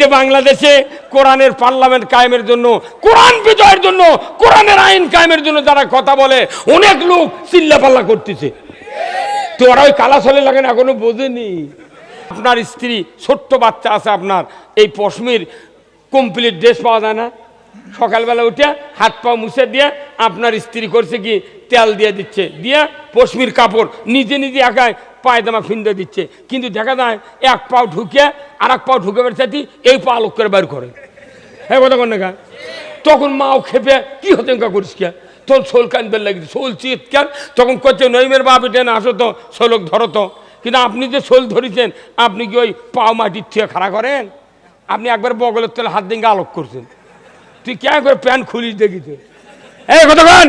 যে বাংলাদেশে কোরআনের পার্লামেন্ট কায়েমের জন্য, কোরআন বিজয়ের জন্য, কোরআনের আইন কায়েমের জন্য যারা কথা বলে, অনেক লোক চিল্লাপাল্লা করতেছে। তো ওরা ওই লাগে না, এখনও বোঝেনি। আপনার স্ত্রী, ছোট্ট বাচ্চা আছে আপনার, এই পশমির কমপ্লিট ড্রেস পাওয়া যায় না। সকালবেলা উঠে হাত পা মুছে দিয়ে আপনার স্ত্রী করছে কি, তেল দিয়ে দিচ্ছে। দিয়ে পশমির কাপড় নিজে নিজে একাই পায়দামা ফিন্দে দিচ্ছে। কিন্তু দেখা যায়, এক পাও ঢুকে আর এক পাও ঢুকে বেড়াচ্ছি এই পা আলোক করে বের করে। হ্যাঁ কথা কন না তখন মাও খেপে, কি হতে করিস কে? তোর শোল কানবে লাগিছে, শোল চিৎকার। তখন করছে নইমের বাপ, এটা না আসো তো, শোলক ধরো তো। কিন্তু আপনি যে শোল ধরেছেন, আপনি কি ওই পাও মাটির থেকে খাড়া করেন? আপনি একবার বগলের তলে হাত দিয়ে আলোক করছেন। তুই কে করে প্যান্ট খুলিস দেখিতে? এই কতক্ষণ?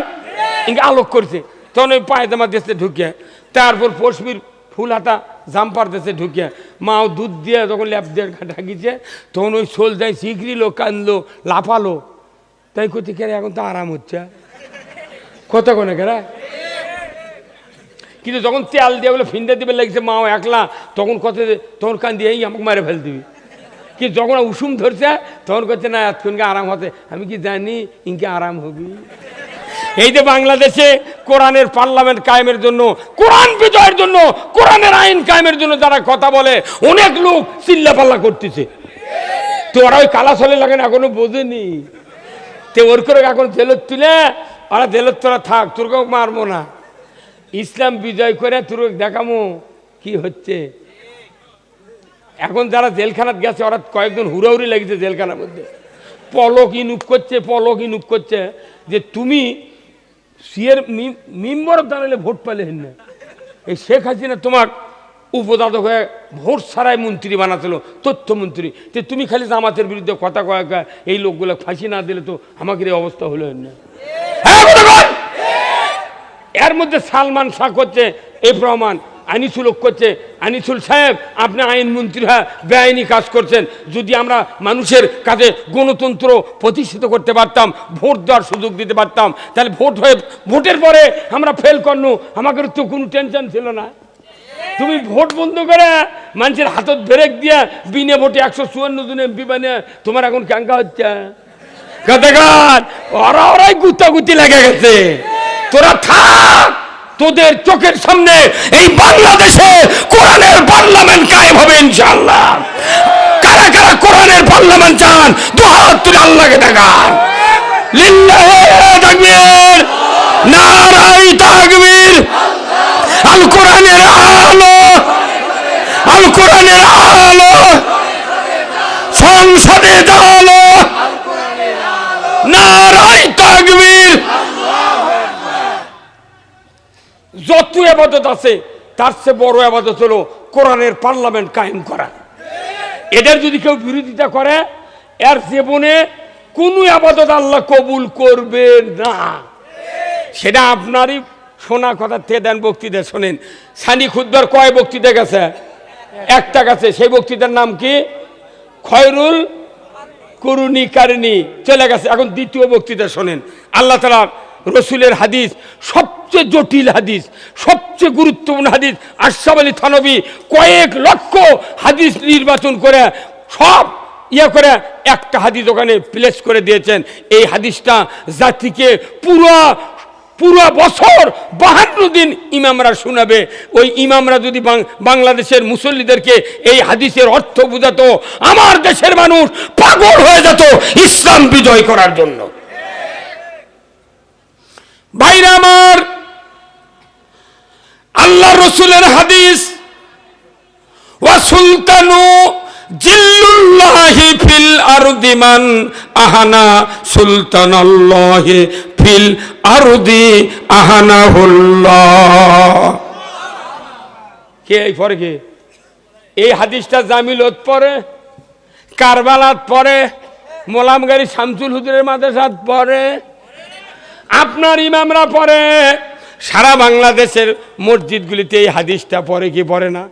ইনকে আলোক করছে। তখন ওই পায়জামা দেশে ঢুকে, তারপর পশমির ফুল হাতা, জাম্পার দেশে ঢুকে, মাও দুধ দিয়ে যখন ল্যাপ দিয়ে ঢাকিছে, তখন ওই শোল যাই শিখরিলো কানলো লাফালো। তাই করতে কে এখন তো আরাম হচ্ছে কত কোনে কেরা কিন্তু যখন তেল দিয়ে বলে ফিন্দে দিবে, লাগছে মাও একলা, তখন কত তখন কান দিয়ে আমাকে মারে ফেল দিবি। কি যখন উসুম ধরছে, তখন করছে না, এতক্ষণকে আরাম হতে। আমি কি জানি, ইনকে আরাম হবি? এই যে বাংলাদেশে কোরআনের পার্লামেন্ট কায়েমের জন্য, কোরআন বিজয়ের জন্য, কোরআনের আইন কায়েমের জন্য যারা কথা বলে, অনেক লোক চিল্লাপাল্লা করতেছে। তো ওরা ওই কালাসলে লাগেন এখনও বোঝেনি। তে ওর করে এখন জেলত তুলে ওরা জেলত তোরা থাক তোরকে মারবো না। ইসলাম বিজয় করে তোর দেখামো কি হচ্ছে। এখন যারা জেলখানাত গেছে ওরা কয়েকজন হুড়াহুড়ি লেগেছে জেলখানার মধ্যে। পলক ইনুক করছে পলক ইনুক করছে যে তুমি সিয়ের মিম্বর দাঁড়ালে ভোট পেলে না। এই শেখ হাসিনা তোমার উপদাদক হয়ে ভোট ছাড়াই মন্ত্রী বানাছিল তথ্যমন্ত্রী। যে তুমি খালি জামাতের বিরুদ্ধে কথা কয়েক এই লোকগুলো ফাঁসি না দিলে তো আমাকে এই অবস্থা হলো না। হ্যাঁ, এর মধ্যে সালমান শাহ করছে এই প্রমাণ। আনিসুল হক করছে আনিসুল সাহেব, আপনি আইনমন্ত্রী হ্যাঁ বেআইনি কাজ করছেন। যদি আমরা মানুষের কাছে গণতন্ত্র প্রতিষ্ঠিত করতে পারতাম, ভোট দেওয়ার সুযোগ দিতে পারতাম, তাহলে ভোট হয়ে, ভোটের পরে আমরা ফেল করনু। আমাদের তো কোনো টেনশন ছিল না। তুমি ভোট বন্ধ করে মানুষের হাতত ব্রেক দিয়া বিনে ভোটে একশো চুয়ান্ন জন এমপি বানিয়ে তোমার এখন ক্যাঙ্কা হচ্ছে। লেগে গেছে। তোরা থাক। তোদের চোখের সামনে এই বাংলাদেশে হবে ইনশাআল্লাহ। কারা কারা কোরআনের পার্লামেন্ট চান দু হাত তুলে আল্লাহকে দেখান। লিল্লাহে তাকবীর নারাই তাকবীর। আল কোরআনের আলো, আল কোরআনের আলো, সংসদে আলো। নারাই তাকবীর। যত আবাদত আছে তার চেয়ে বড় আবাদত হলো কোরআনের পার্লামেন্ট কায়েম করা। এদের যদি কেউ বিরোধিতা করে, এর জীবনে কোনো আবাদত আল্লাহ কবুল করবে না। সেটা আপনারই শোনা কথা তে দেন বক্তৃতা শোনেন। সানি খুদ্বার কয় বক্তৃতা গেছে? একটা গেছে, সেই বক্তৃতার নাম কি? খয়রুল করুণী কারিনী চলে গেছে। এখন দ্বিতীয় বক্তৃতা শোনেন। আল্লাহ তালা রসুলের হাদিস, সবচেয়ে জটিল হাদিস, সবচেয়ে গুরুত্বপূর্ণ হাদিস, আশরাফ আলী থানবী কয়েক লক্ষ হাদিস নির্বাচন করে, সব ইয়ে করে একটা হাদিস ওখানে প্লেস করে দিয়েছেন। এই হাদিসটা জাতিকে পুরো পুরো বছর বাহান্ন দিন ইমামরা শোনাবে। ওই ইমামরা যদি বাংলাদেশের মুসল্লিদেরকে এই হাদিসের অর্থ বুঝাতো, আমার দেশের মানুষ পাগল হয়ে যেত ইসলাম বিজয় করার জন্য। ভাইরা আমার আল্লাহ রসুলের হাদিস, ওয়া সুলতানু জিল্লুল্লাহি ফিল আরদি মান আহানা সুলতানাল্লাহি ফিল আরদি আহানাহুল্লাহ। কে এই পরে কে? এই হাদিসটা জামিলত পরে, কারবালাত পরে মোলামগাড়ি শামসুল হুজুরের মাদ্রাসাত পরে আপনার ইমামরা পড়ে। সারা বাংলাদেশের মসজিদগুলিতে এই হাদিসটা পড়ে কি পড়ে না?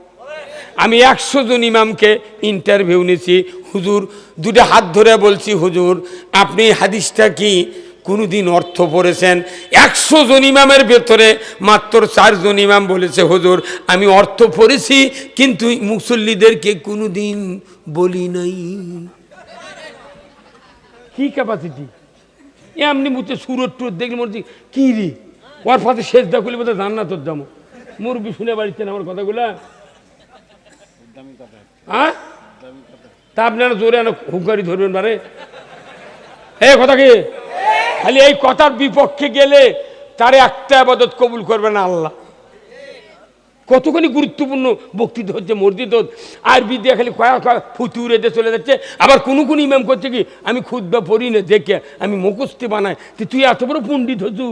আমি একশো জন ইমামকে ইন্টারভিউ নিয়েছি। হুজুর দুটো হাত ধরে বলছি, হুজুর, আপনি হাদিসটা কি কোনোদিন অর্থ পড়েছেন? একশো জন ইমামের ভেতরে মাত্র চারজন ইমাম বলেছে, হুজুর, আমি অর্থ পড়েছি, কিন্তু মুসল্লিদেরকে কোনোদিন বলি নাই। কি ক্যাপাসিটি এমনি মুখে সুরত টুর দেখলে মনে হচ্ছে, কি রে? ওর ফাঁসে শেষ দা করলে বোধহয় জান্নাত তোর যাব মুরবি শুনে বাড়িতে আমার কথাগুলা। হ্যাঁ তা আপনারা জোরে আনো হুঙ্কারি ধরবেন বারে। এ কথা কি? খালি এই কথার বিপক্ষে গেলে তার একটা আবাদত কবুল করবে না আল্লাহ। কতখানি গুরুত্বপূর্ণ বক্তৃতা হচ্ছে, মসজিদ আরবি দিয়ে খালি কয়া কয়া ফুতুরে চলে যাচ্ছে। আবার কোনো কোনো ইমাম করছে কি, আমি খুদ্া পড়ি না, দেখে আমি মুখস্থি বানাই। তো তুই এত বড় পণ্ডিত হচ্ছু?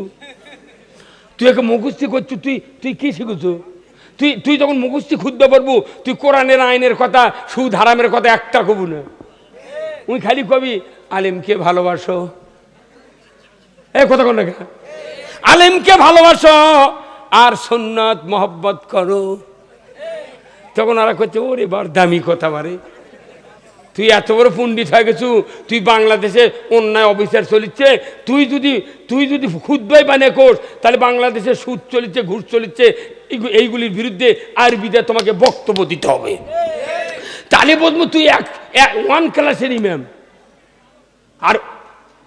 তুই একে মুখস্থি করছু, তুই তুই কি শিখেছু? তুই তুই যখন মুখস্থি খুদ্া পারব তুই কোরআনের আইনের কথা, সুদ হারামের কথা একটা কবু না। উনি খালি কবি, আলেমকে ভালোবাসো। এ কথা কোন? আলেমকে ভালোবাসো। আর সুন্নত মহব্বত করো। তখন ওরা করছে ওরে বার, দামি কথা বারে। তুই এত বড় পণ্ডিত হয়ে গেছু, তুই বাংলাদেশে অন্যায় অফিসার চলিচ্ছে, তুই যদি তুই যদি খুদ্াই বানিয়ে কোর্স তাহলে বাংলাদেশে সুদ চলিচ্ছে, ঘুষ চলিচ্ছে, এইগু- এইগুলির বিরুদ্ধে আরবিতে তোমাকে বক্তব্য দিতে হবে। তাহলে বলব তুই এক ওয়ান ক্লাসের ইমাম আর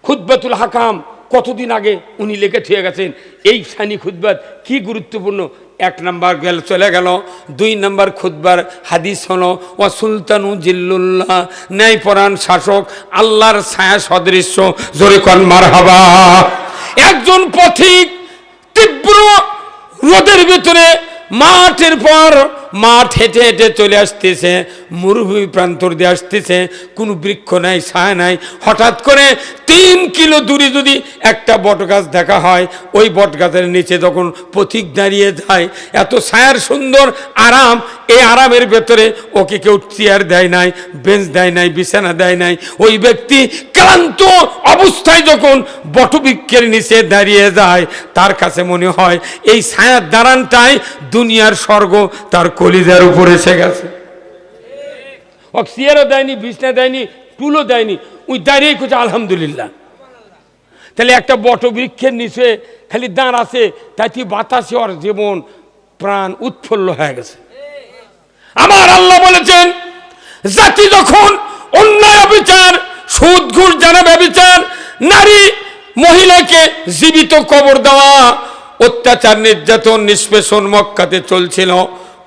খুদ্বাতুল হাকাম কতদিন আগে উনি লিখে থুয়ে গেছেন, এই সানি খুদ্বাত কি গুরুত্বপূর্ণ? এক নাম্বার গেল, চলে গেল। দুই নাম্বার খুদ্বার হাদিস হলো ও সুলতানু জিল্লুল্লাহ ন্যায়পরাণ শাসক, আল্লাহর ছায়া সদৃশ্য, জোরে কন মার হাবা একজন পথিক তীব্র রোদের ভিতরে মাঠের পর মাঠ হেঁটে হেঁটে চলে আসতেছে, মরুভূমি প্রান্তর দিয়ে আসতেছে, কোনো বৃক্ষ নাই, ছায়া নাই। হঠাৎ করে তিন কিলো দূরে যদি একটা বটগাছ দেখা হয়, ওই বটগাছের নিচে যখন পথিক দাঁড়িয়ে যায়, এত ছায়ার সুন্দর আরাম এই আরামের ভেতরে ওকে কেউ চেয়ার দেয় নাই, বেঞ্চ দেয় নাই, বিছানা দেয় নাই। ওই ব্যক্তি ক্লান্ত অবস্থায় যখন বটবৃক্ষের নিচে দাঁড়িয়ে যায়, তার কাছে মনে হয়, এই ছায়ার দাঁড়ানটাই দুনিয়ার স্বর্গ, তার কলিজার উপর এসে গেছে। ও দেয়নি, বিছনা দেয়নি, টুলও দেয়নি ওই দাঁড়িয়ে করছে আলহামদুলিল্লাহ। তাহলে একটা বটবৃক্ষের নিচে খালি দাঁড় আছে, তাই বাতাসে ওর জীবন, প্রাণ উৎফুল্ল হয়ে গেছে। আমার আল্লাহ বলেছেন, জাতি যখন অন্যায় বিচার সুদ, ঘুষ জানা বিচার নারী, মহিলাকে জীবিত কবর দেওয়া, অত্যাচার, নির্যাতন, নিষ্পেষণ মক্কাতে চলছিল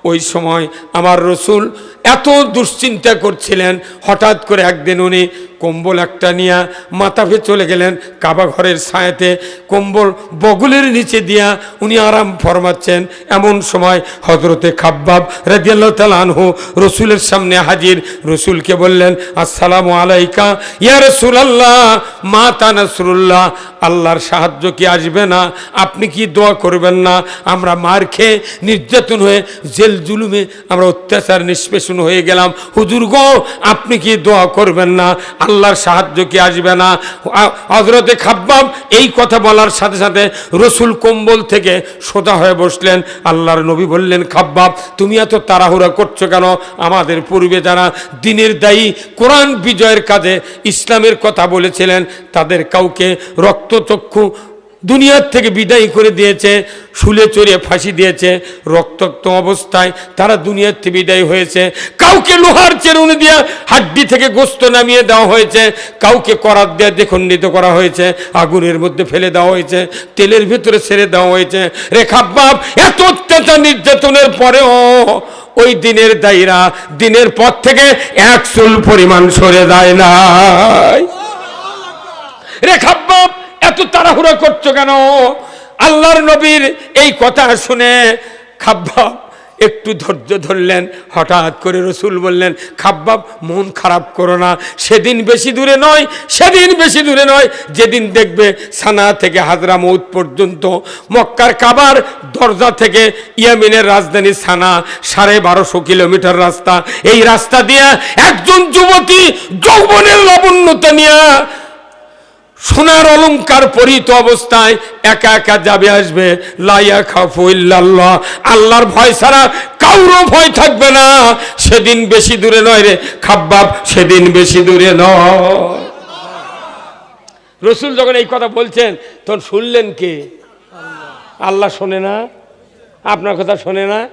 ওই সময় আমার রসুল এত দুশ্চিন্তা করছিলেন হঠাৎ করে একদিন উনি কম্বল একটা নিয়ে মাথাফে চলে গেলেন কাবা ঘরের ছায়াতে। কম্বল বগলের নিচে দিয়া উনি আরাম ফরমাচ্ছেন। এমন সময় হজরতে খাব্বাব রাজিয়াল্লাহ তালানহু রসুলের সামনে হাজির। রসুলকে বললেন, আসসালামু আলাইকা, ইয়া রসুল আল্লাহ মা তানাসরুল্লাহ আল্লাহর সাহায্য কি আসবে না? আপনি কি দোয়া করবেন না? আমরা মার খেয়ে নির্যাতন হয়ে জেল জুলুমে আমরা অত্যাচার নিষ্পেষণ হয়ে গেলাম। হুজুর গো, আপনি কি দোয়া করবেন না? আল্লাহর সাহায্য কি আসবে না? হজরতে খাব্বাব এই কথা বলার সাথে সাথে রসুল কম্বল থেকে সোজা হয়ে বসলেন। আল্লাহর নবী বললেন, খাব্বাব, তুমি এত তাড়াহুড়া করছ কেন? আমাদের পূর্বে যারা দিনের দায়ী কোরআন বিজয়ের কাজে ইসলামের কথা বলেছিলেন, তাদের কাউকে রক্তচক্ষু দুনিয়ার থেকে বিদায় করে দিয়েছে, শুলে চড়িয়ে ফাঁসি দিয়েছে, রক্তাক্ত অবস্থায় তারা দুনিয়ার থেকে বিদায় হয়েছে। কাউকে লোহার চেরুনি দিয়ে হাড্ডি থেকে গোস্ত নামিয়ে দেওয়া হয়েছে, কাউকে করাত দিয়ে দেখণ্ডিত করা হয়েছে, আগুনের মধ্যে ফেলে দেওয়া হয়েছে, তেলের ভিতরে ছেড়ে দেওয়া হয়েছে। রেখাবাব এত অত্যাচার নির্যাতনের পরেও ওই দিনের দায়ীরা দিনের পর থেকে এক চুল পরিমাণ সরে যায় নাই। রেখাব্বাব এত তাড়াহুড়ো করছ কেন? আল্লাহর নবীর এই কথা শুনে খাব্বাব একটু ধৈর্য ধরলেন, হঠাৎ করে রসুল বললেন, খাব্বাব, মন খারাপ করো না, সেদিন বেশি দূরে নয়, সেদিন বেশি দূরে নয়, যেদিন দেখবে সানা থেকে হাজরা মৌত পর্যন্ত, মক্কার কাবার দরজা থেকে ইয়ামিনের রাজধানী সানা, সাড়ে বারোশো কিলোমিটার রাস্তা, এই রাস্তা দিয়ে একজন যুবতী যৌবনের লাবণ্যতা নিয়ে সোনার অলঙ্কার পরিত অবস্থায় একা একা যাবে, আসবে। লাইয়া খাফু ইল্লাল্লাহ। আল্লাহর ভয় ছাড়া কাউরও ভয় থাকবে না। সেদিন বেশি দূরে নয় রে খাব্বাব, সেদিন বেশি দূরে নয়। রসুল যখন এই কথা বলছেন, তখন শুনলেন কে? আল্লাহ শোনে না। আপনার কথা শোনে না।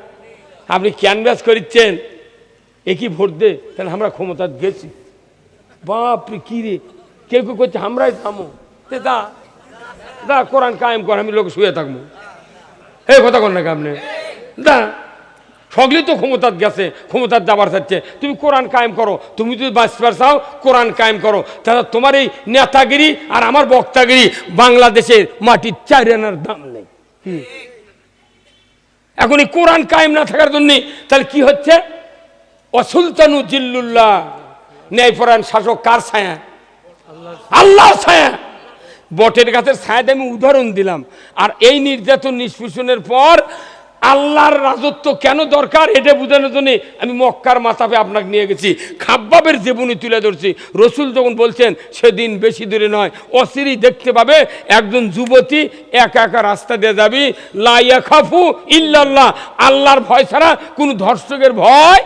আপনি ক্যানভাস করিচ্ছেন। একই ভোট দে? তাহলে আমরা ক্ষমতা গেছি। বাপরে, কী রে? কেউ কেউ করছে আমরাই থামো। তে দা দা, কোরআন কায়েম কর, আমি লোক শুয়ে থাকব। এই কথা কর না আপনি? দা সকলে তো ক্ষমতার গেছে ক্ষমতার যাবার চাচ্ছে তুমি কোরআন কায়েম করো, তুমি যদি বাঁচবার চাও, কোরআন কায়েম করো। তাহলে তোমার এই নেতাগিরি আর আমার বক্তাগিরি বাংলাদেশের মাটির চার আনার দাম নেই। এখন এই কোরআন কায়েম না থাকার জন্য তাহলে কি হচ্ছে? অসুলতানু জিল্লুল্লাহ, ন্যায়পরায়ণ শাসক কার ছায়া? আল্লাহ ছায়া বটের গাছের ছায়াতে আমি উদাহরণ দিলাম। আর এই নির্যাতন নিষ্পেষণের পর আল্লাহর রাজত্ব কেন দরকার এটা বোঝানোর জন্য আমি মক্কার মাথাপে আপনাকে নিয়ে গেছি। খাব্বাবের জীবনী তুলে ধরছি। রসুল যখন বলছেন, সেদিন বেশি দূরে নয় অচিরেই দেখতে পাবে, একজন যুবতী একা একা রাস্তা দিয়ে যাবি লাইয়া খাফু ইল্লাল্লাহ। আল্লাহর ভয় ছাড়া কোনো ধর্ষকের ভয়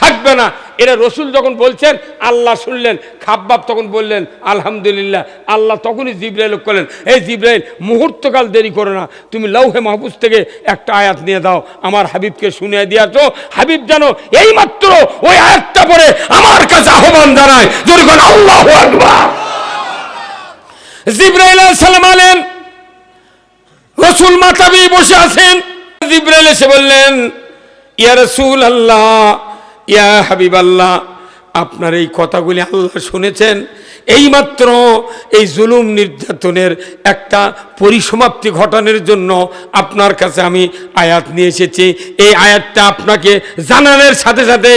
থাকবে না। এরা রসুল যখন বলছেন, আল্লাহ শুনলেন, খাব্বাব তখন বললেন, আলহামদুলিল্লাহ, আল্লাহ তখনই জিব্রাইল করলেন, এই জিব্রাইল, মুহূর্তকাল দেরি করো না, তুমি লৌহে মাহবুজ থেকে একটা আয়াত নিয়ে দাও, আমার হাবিবকে শুনিয়ে দিয়ে তো হাবিব জানো এই মাত্র ওই আয়াতটা পরে আমার কাছে আহ্বান জানায় আল্লাহ জিব্রাইল সালাম আলেন, রসুল মাতাবি বসে আছেন। জিব্রাইল এসে বললেন, ইয়া রসুল আল্লাহ ইয়া হাবিব আল্লাহ আপনার এই কথাগুলি আল্লাহ শুনেছেন। এইমাত্র এই জুলুম নির্যাতনের একটা পরিসমাপ্তি ঘটানোর জন্য আপনার কাছে আমি আয়াত নিয়ে এসেছি। এই আয়াতটা আপনাকে জানানোর সাথে সাথে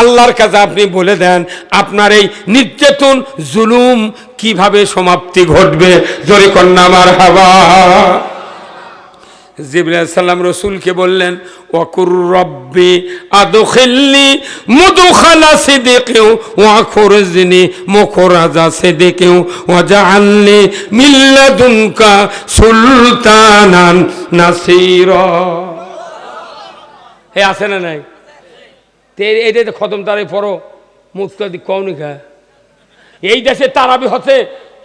আল্লাহর কাছে আপনি বলে দেন, আপনার এই নির্যাতন, জুলুম কীভাবে সমাপ্তি ঘটবে? জোরে কন্যা আমার হাবা জিবরাইল সাল্লাম রসুলকে বললেন, ওয়াকুর রব্বি আদখিলনি মুদখালা সিদিকিউ ওয়া খুরজনি মুখরাজা সিদিকিউ ওয়া জাআলনি মিন লাদুনকা সুলতানান নাসীরা। হে, আছে না নাই? তে তো খতম তারাই পড়ো মুস্তাদি কওনি খা এই দেশে তারাবি হচ্ছে,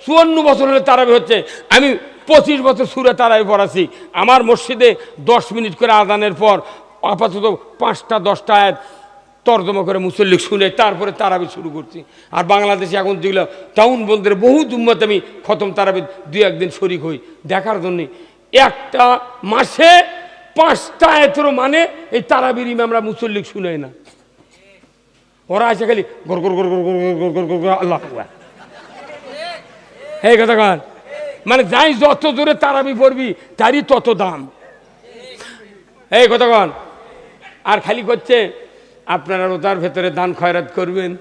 চুয়ান্ন বছর হলে তারাবি হচ্ছে। আমি পঁচিশ বছর সুরে তারাবি পড়াছি আমার মসজিদে দশ মিনিট করে আদানের পর আপাতত পাঁচটা দশটা আয়াত তর্জমা করে মুসল্লিক শুনে তারপরে তারাবি শুরু করছি আর বাংলাদেশে এখন যেগুলো টাউন বন্ধের বহু দুম্মত আমি খতম তারাবি দুই একদিন শরিক হই দেখার জন্যে একটা মাসে পাঁচটা আয়াতেরও মানে এই তারাবির ইমামরা মুসল্লিক শুনে না ওরা আছে খালি গর গর গর গর গর গর গর গর আল্লাহ। এই কথা কান মানে যাই যত জোরে তারাবি পড়বি, তারই তত দাম। এই কন। আর খালি করছে, আপনারা ওটার ভেতরে দান খয়রাত করবেন।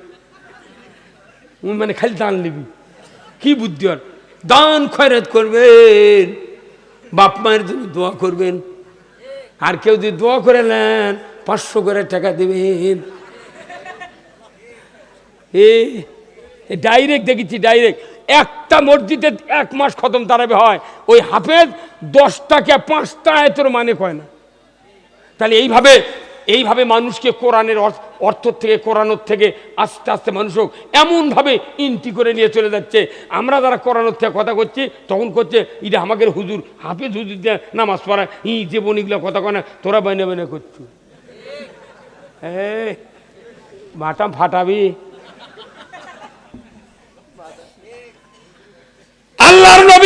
মানে খালি দান নিবি। কি বুদ্ধি ওর? দান খয়রাত করবেন। বাপ মায়ের জন্য দোয়া করবেন। আর কেউ যদি দোয়া করে নেন, পাঁচশো করে টাকা দেবেন। এ ডাইরেক্ট দেখেছি ডাইরেক্ট একটা মসজিদে এক মাস খতম তারাবে হয়। ওই হাফেজ দশটাকে পাঁচটা আয়তের মানে কয় না। তাহলে এইভাবে এইভাবে মানুষকে কোরআনের অর- অর্থ থেকে, কোরআনোর থেকে আস্তে আস্তে মানুষ হোক, এমনভাবে ইন্টি করে নিয়ে চলে যাচ্ছে। আমরা যারা কোরআনোর থেকে কথা করছি, তখন করছে এটা আমাকে হুজুর, হাফেজ হুজুর দিয়ে নামাজ পড়া ই যে বনিগুলো কথা কয় না, তোরা বাইনে বাইনে করছু। এই বাটাম ফাটাবি আল্লাহর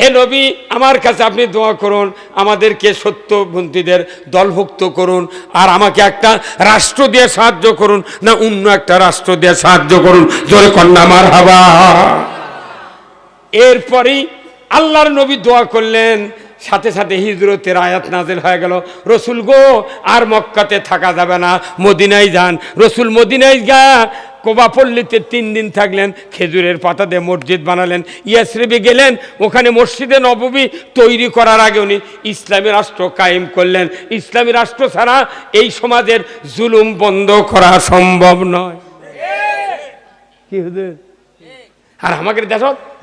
হে নবী, আমার কাছে আপনি দোয়া করুন, আমাদেরকে সত্যবন্তীদের দলভুক্ত করুন, আর আমাকে একটা রাষ্ট্র দিয়ে সাহায্য করুন, না অন্য একটা রাষ্ট্র দিয়ে সাহায্য করুন। জোরে কন্যা আমার হাবা এরপরেই আল্লাহর নবী দোয়া করলেন, সাথে সাথে হিজরতের আয়াত নাজেল হয়ে গেল। রসুল গো, আর মক্কাতে থাকা যাবে না, মদিনায় যান। রসুল মদিনায় গা কোবাপল্লীতে তিন দিন থাকলেন, খেজুরের পাতা দিয়ে মসজিদ বানালেন, ইয়াসরিবে গেলেন, ওখানে মসজিদে নববী তৈরি করার আগে উনি ইসলামী রাষ্ট্র কায়েম করলেন। ইসলামী রাষ্ট্র ছাড়া এই সমাজের জুলুম বন্ধ করা সম্ভব নয়। কি আর আমাদের দেশ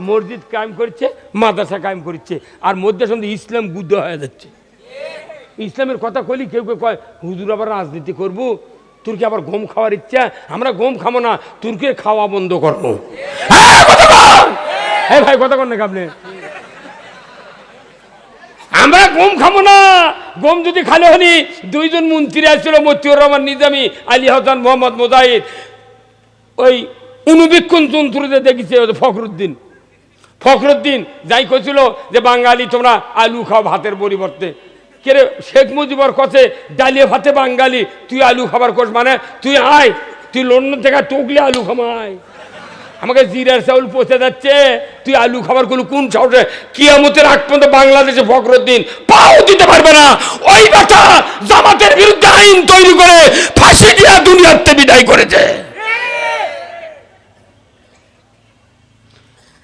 মসজিদ কায়েম করছে, মাদ্রাসা কায়েম করছে, আর মধ্যে সঙ্গে ইসলাম গুদ্ধ হয়ে যাচ্ছে। ইসলামের কথা কলি কেউ কেউ কয়, হুজুর আবার রাজনীতি করব? তোর কি আবার গম খাওয়ার ইচ্ছা? আমরা গম খাব না তুরকে খাওয়া বন্ধ করব। হ্যাঁ! হ্যাঁ ভাই কথা না আপনি? আমরা গম খাব না। গম যদি খালে হনি দুইজন মন্ত্রী আসছিল মতিউর রহমান নিজামি আলী হাসান মোহাম্মদ মোজাহিদ। ওই অনুবীক্ষণ যন্ত্রতে দেখেছে ফখরুদ্দিন। ফখরুদ্দিন যাই কছিল যে বাঙালি তোমরা আলু খাও ভাতের পরিবর্তে। কেরে শেখ মুজিবর কছে ডালিয়ে ভাতে বাঙালি, তুই আলু খাবার কোস মানে? তুই আয়, তুই লন্ডন থেকে টুকলে আলু খামায় আমাকে জিরার চাউল পচে যাচ্ছে, তুই আলু খাবারগুলো কোন সাহসে কিয়ামতের আগ পর্যন্ত বাংলাদেশে ফখরুদ্দিন পাও দিতে পারবে না। ওই বাচ্চা জামাতের বিরুদ্ধে আইন তৈরি করে ফাঁসি দিয়া দুনিয়াতে বিদায় করেছে।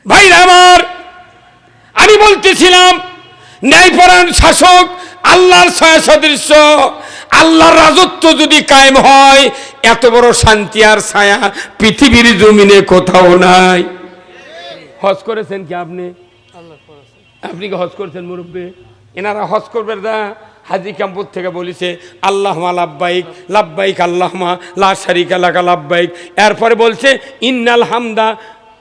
ভাইরা আমার, আমি বলতেছিলাম, ন্যায়পরায়ণ শাসক আল্লাহর ছায়া সদৃশ্য আল্লাহর রাজত্ব যদি কায়েম হয় এত বড় শান্তি আর ছায়া পৃথিবীর জমিনে কোথাও নাই। হজ করেছেন কি আপনি? আপনি কি হজ করেছেন মুরব্বী? এনারা হজ করবেন না। হাজি ক্যাম্পুর থেকে বলেছে আল্লাহমা লাভবাইক লাভবাইক আল্লাহমা লা শারিকা লাকা লাভবাইক এরপরে বলছে ইন্নাল হামদা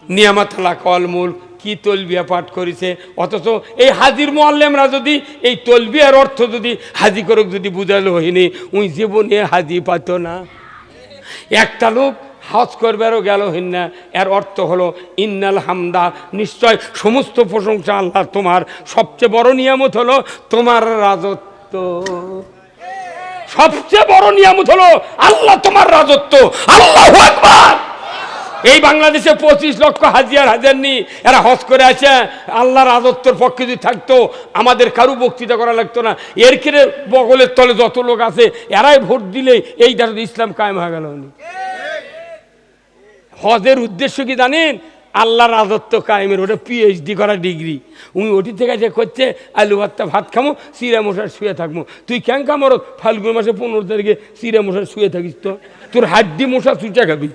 নিয়ামাতালা কলমুল কি তলবিয়া পাঠ করেছে? অথচ এই হাজির মোয়াল্লেমরা যদি এই তলবিয়ার অর্থ যদি হাজি করুক যদি বুঝালো হইনি উই জীবনে হাজি পাত না। একটা লোক হজ করবারও গেল হইন না এর অর্থ হলো ইন্নাল হামদা, নিশ্চয় সমস্ত প্রশংসা আল্লাহ তোমার। সবচেয়ে বড় নিয়ামত হলো তোমার রাজত্ব। সবচেয়ে বড় নিয়ামত হলো আল্লাহ তোমার রাজত্ব। আল্লাহ আকবার! এই বাংলাদেশে পঁচিশ লক্ষ হাজিয়ার হাজার নি এরা হজ করে আছে। আল্লাহর রাজত্বর পক্ষে যদি থাকতো, আমাদের কারু বক্তৃতা করা লাগতো না। এর কেড়ে বগলের তলে যত লোক আছে, এরাই ভোট দিলে এই দেশে ইসলাম কায়েম হয়ে গেল উনি। হজের উদ্দেশ্য কি জানেন? আল্লাহ রাজত্ব কায়েমের। ওটা পিএইচডি করা ডিগ্রি উনি ওটি থেকে যে করছে, আলু ভাতটা ভাত খামো চিরা মশার শুয়ে থাকব তুই কেন কামর ফাল্গুন মাসে পনেরো তারিখে চিরা মশার শুয়ে থাকিস তো? তোর হাড্ডি মশা চুচা খাবি।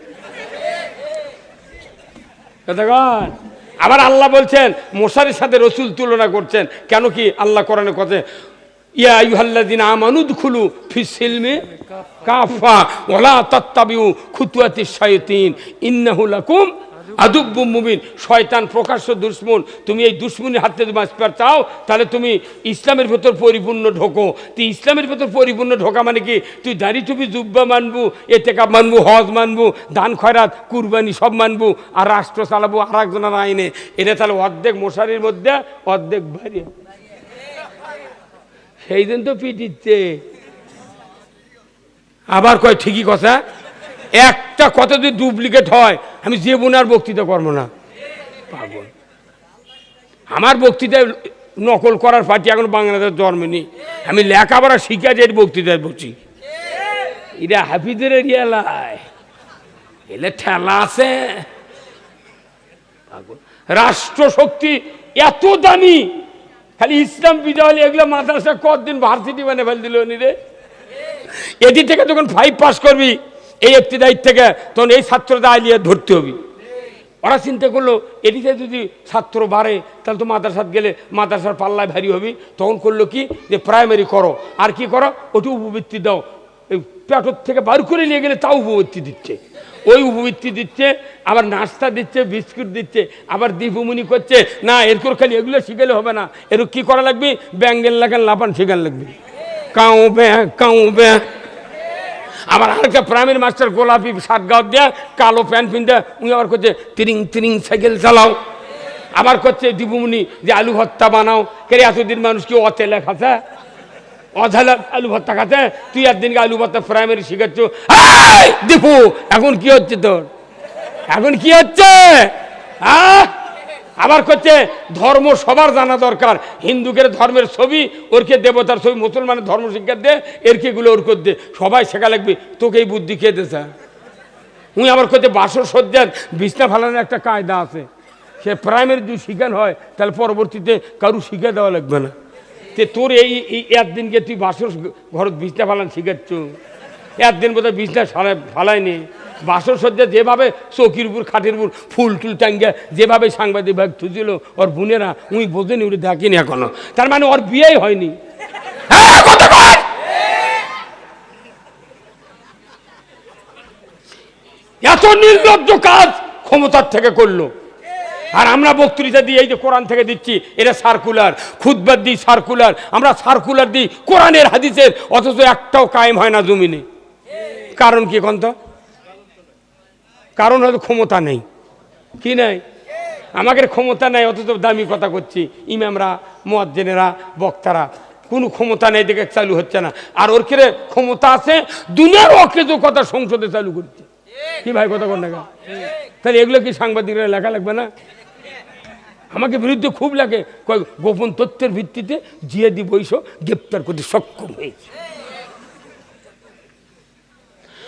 কথাগণ আবার আল্লাহ বলছেন মশারির সাথে রসুল তুলনা করছেন। কেন কি? আল্লাহ কোরআনে কথা ইয়া ইহাল্লাদিন আমানুদ খুলু ফিসিলমে সিলমি কাফা ওয়ালা তাত্তাবিউ খুতুয়াতিশ শায়াতিন, ইন্নাহু মুবিন, শয়তান প্রকাশ্য দুশ্মন। তুমি এই দুশ্মনের হাত বাঁচতে চাও, তাহলে তুমি ইসলামের ভেতর পরিপূর্ণ ঢোকো। তুই ইসলামের ভেতর পরিপূর্ণ ঢোকা মানে কি? তুই দাড়ি টুপি জুব্বা মানবু এতেকাপ মানবু, হজ মানবু, দান খয়রাত, কুরবানি সব মানবু, আর রাষ্ট্র চালাবো আর একজনের আইনে। এটা তাহলে অর্ধেক মশারির মধ্যে, অর্ধেক বাইরে সেই দিন তো পিটিচ্ছে। আবার কয়, ঠিকই কথা। একটা কথা যদি ডুপ্লিকেট হয়, আমি যে বোনার বক্তৃতা করব না। পাগল। আমার বক্তৃতায় নকল করার পার্টি এখন বাংলাদেশ জন্মেনি আমি লেখাপড়া শিখা যে বক্তৃতায় বলছি এটা হাফিজের এরিয়ালায়। এলে ঠেলা আছে। পাগল। রাষ্ট্র শক্তি এত দামি। খালি ইসলাম বিজয় হলে এগুলো মাদ্রাসা কতদিন ভার্সিটি মানে ফেল দিল রে? এটি থেকে যখন ফাইভ পাস করবি এই একটি দায়িত্ব থেকে তখন এই ছাত্রটা আলিয়ে ধরতে হবে। ওরা চিন্তা করল, এদিকে যদি ছাত্র বাড়ে, তাহলে তো মাদ্রাসাত গেলে মাদ্রাসার পাল্লায় ভারী হবি। তখন করল কি? যে প্রাইমারি করো। আর কি করো? ওটি উপবৃত্তি দাও। এই পেটর থেকে বার করে নিয়ে গেলে তাও উপবৃত্তি দিচ্ছে। ওই উপবৃত্তি দিচ্ছে, আবার নাস্তা দিচ্ছে, বিস্কুট দিচ্ছে, আবার দীপমুনি করছে। না এরকম খালি এগুলো শিখালে হবে না। এর কি করা লাগবে? ব্যাঙ্গেল লাগান, লাপান শেখান লাগবে। কাউ ব্যাঁ কাউ ব্যাঁ আবার আরেকটা প্রাইমারি মাস্টার গোলাপি শার্ট গাও দেয়া কালো প্যান্ট পিনতে, উনি আবার করছে, তিরিং তিরিং সাইকেল চালাও। আবার করছে দীপুমনি যে আলু ভর্তা বানাও। কে এতদিন মানুষ কি অতে খাচ্ছে? অঝালা আলু ভর্তা খাচ্ছে? তুই একদিনকে আলু ভর্তা প্রাইমারি শিখাচ্ছ? দীপু, এখন কি হচ্ছে তোর? এখন কি হচ্ছে? আহ! আবার করছে, ধর্ম সবার জানা দরকার। হিন্দুকের ধর্মের ছবি, ওরকে দেবতার ছবি, মুসলমানের ধর্ম শিক্ষা দে, এরকে এগুলো ওর দে সবাই শেখা লাগবে তোকে এই বুদ্ধি খেয়ে দেছে উনি আবার করছে বাসর সজ্জার বিছনা ফালানোর একটা কায়দা আছে। সে প্রাইমারি যদি শিখান হয়, তাহলে পরবর্তীতে কারু শিখে দেওয়া লাগবে না। তে তোর এই একদিনকে তুই বাসর ঘর বিছনা ফালান শিখাচ্ছ। একদিন বোধহয় বিছনা ফালায়নি। বাসর সজ্জা যেভাবে চৌকির উপর, খাটের উপর ফুল টুল ট্যাঙ্গে যেভাবে সাংবাদিক ভাগ থুজিল ওর বোনেরা উনি বোঝেনি, উনি দেখেনি এখনও। তার মানে ওর বিয়েই হয়নি। হ্যাঁ, এত নির্লজ্জ কাজ ক্ষমতার থেকে করল। আর আমরা বক্তৃতা দিই এই যে কোরআন থেকে দিচ্ছি, এটা সার্কুলার খুদবার দিই সার্কুলার, আমরা সার্কুলার দিই কোরআনের হাদিসের, অথচ একটাও কায়েম হয় না জমিনে। কারণ কি কন্ত কারণ হয়তো ক্ষমতা নেই। কি নাই? আমাদের ক্ষমতা নেই, অথচ দামি কথা করছি। ইমামরা, মোয়াজ্জেনেরা, বক্তারা, কোনো ক্ষমতা নেই দেখে চালু হচ্ছে না। আর ওর কেড়ে ক্ষমতা আছে? দুনিয়ার অকেজো কথা সংসদে চালু করছে। কি ভাই কথা কর না? তাহলে এগুলো কি সাংবাদিকরা লেখা লাগবে না? আমাকে বিরুদ্ধে খুব লাগে। গোপন তথ্যের ভিত্তিতে জিয়াদি বৈশ গ্রেপ্তার করতে সক্ষম হয়েছে।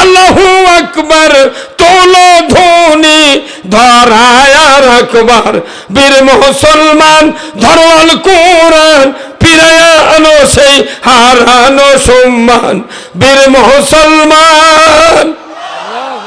আল্লাহু আকবার, তোলো ধনি ধরায়া রাখবার বীর মুসলমান ধরল কোরআন আনো সেই হারানো সম্মান। বীর মুসলমান